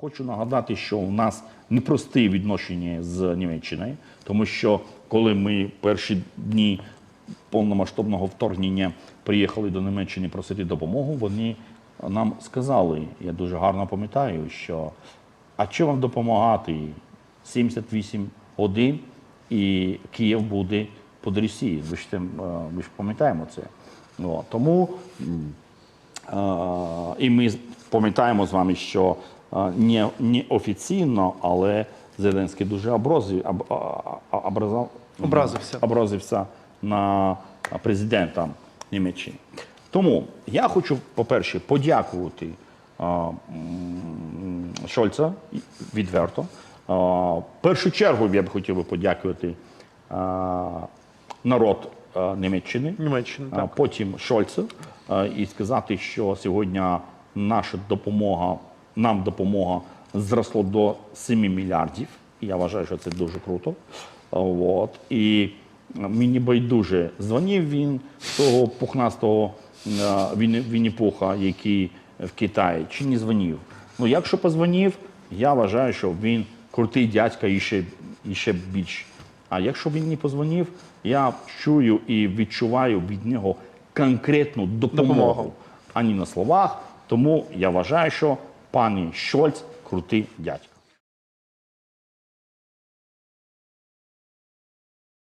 Хочу нагадати, що у нас непрості відношення з Німеччиною, тому що коли ми перші дні повномасштабного вторгнення приїхали до Німеччини просити допомогу, вони нам сказали, я дуже гарно пам'ятаю, що а що вам допомагати? 78 годин і Київ буде під Росією. Ви ж, е, ми ж пам'ятаємо це. Тому Е, І ми пам'ятаємо з вами, що не, не офіційно, але Зеленський дуже образив, об, а- а- образав- Образився. образився на президента Німеччини. Тому я хочу, по-перше, подякувати м, Шольца відверто. Е, В першу чергу я б хотів би подякувати е, народ е, Німеччини. Німеччини, А потім Шольцу е, і сказати, що сьогодні наша допомога, нам допомога зросло до 7 мільярдів. Я вважаю, що це дуже круто. От. І мені байдуже, дзвонив він з того пухнастого е, Вінні- Вінні-Пуха, який в Китаї, чи не дзвонив. Ну, якщо позвонив, я вважаю, що він крутий дядька і ще, і ще більш. А якщо він не позвонив, я чую і відчуваю від нього конкретну допомогу, Допомогу. а не на словах. Тому я вважаю, що пані Шольц крутий дядько.